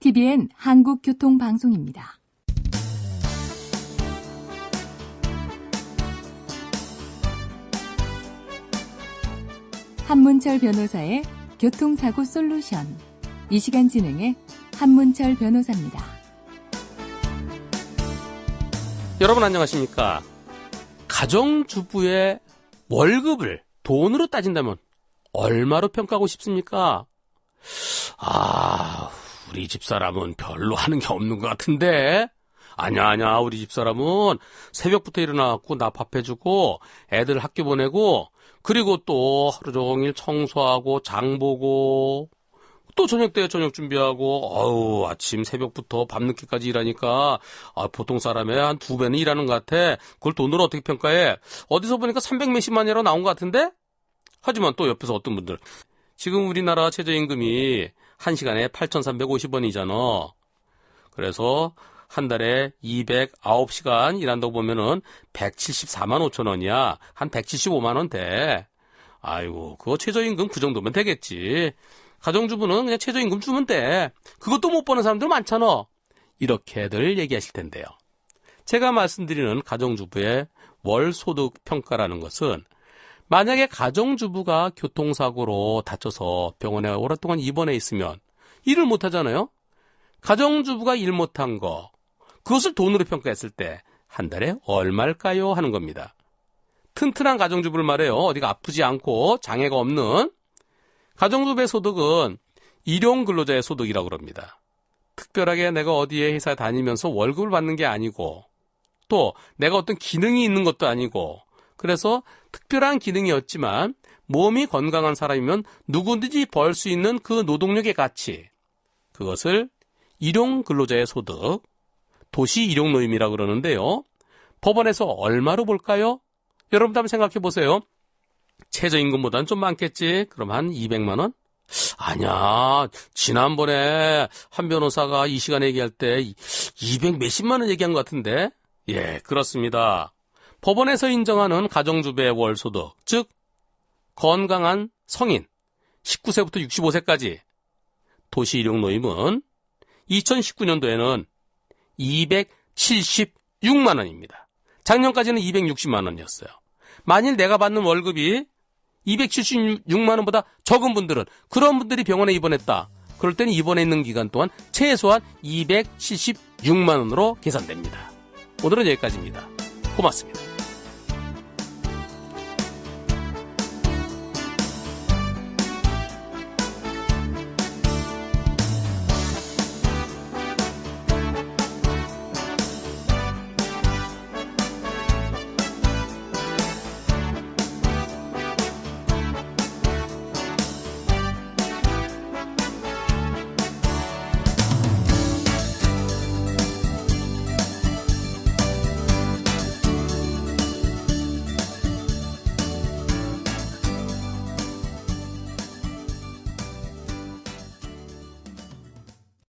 TBN 한국교통방송입니다. 한문철 변호사의 교통사고 솔루션. 이 시간 진행의 한문철 변호사입니다. 여러분 안녕하십니까? 가정주부의 월급을 돈으로 따진다면 얼마로 평가하고 싶습니까? 아, 우리 집사람은 별로 하는 게 없는 것 같은데? 아냐, 아냐, 우리 집사람은 새벽부터 일어나갖고 나 밥 해주고, 애들 학교 보내고, 그리고 또 하루 종일 청소하고, 장 보고, 또 저녁 때 저녁 준비하고, 어우, 아침 새벽부터 밤늦게까지 일하니까, 아, 보통 사람의 한 두 배는 일하는 것 같아. 그걸 돈으로 어떻게 평가해? 어디서 보니까 300 몇십만이라고 나온 것 같은데? 하지만 또 옆에서 어떤 분들, 지금 우리나라 최저임금이 1시간에 8,350원이잖아. 그래서 한 달에 209시간 일한다고 보면은 174만 5천 원이야. 한 175만 원 돼. 아이고, 그거 최저임금 그 정도면 되겠지. 가정주부는 그냥 최저임금 주면 돼. 그것도 못 버는 사람들 많잖아. 이렇게들 얘기하실 텐데요. 제가 말씀드리는 가정주부의 월 소득 평가라는 것은 만약에 가정주부가 교통사고로 다쳐서 병원에 오랫동안 입원해 있으면 일을 못 하잖아요? 가정주부가 일 못한 거, 그것을 돈으로 평가했을 때 한 달에 얼마일까요? 하는 겁니다. 튼튼한 가정주부를 말해요. 어디가 아프지 않고 장애가 없는 가정주부의 소득은 일용 근로자의 소득이라고 그럽니다. 특별하게 내가 어디에 회사 다니면서 월급을 받는 게 아니고 또 내가 어떤 기능이 있는 것도 아니고 그래서 특별한 기능이었지만 몸이 건강한 사람이면 누구든지 벌 수 있는 그 노동력의 가치 그것을 일용 근로자의 소득 도시 일용 노임이라 그러는데요. 법원에서 얼마로 볼까요? 여러분도 한번 생각해 보세요. 최저임금보다는 좀 많겠지. 그럼 한 200만 원? 아니야. 지난번에 한 변호사가 이 시간에 얘기할 때 200 몇십만 원 얘기한 것 같은데. 예, 그렇습니다. 법원에서 인정하는 가정주부의 월소득, 즉 건강한 성인 19세부터 65세까지 도시 일용 노임은 2019년도에는 276만 원입니다. 작년까지는 260만 원이었어요. 만일 내가 받는 월급이 276만 원보다 적은 분들은 그런 분들이 병원에 입원했다. 그럴 때는 입원해 있는 기간 동안 최소한 276만 원으로 계산됩니다. 오늘은 여기까지입니다. 고맙습니다.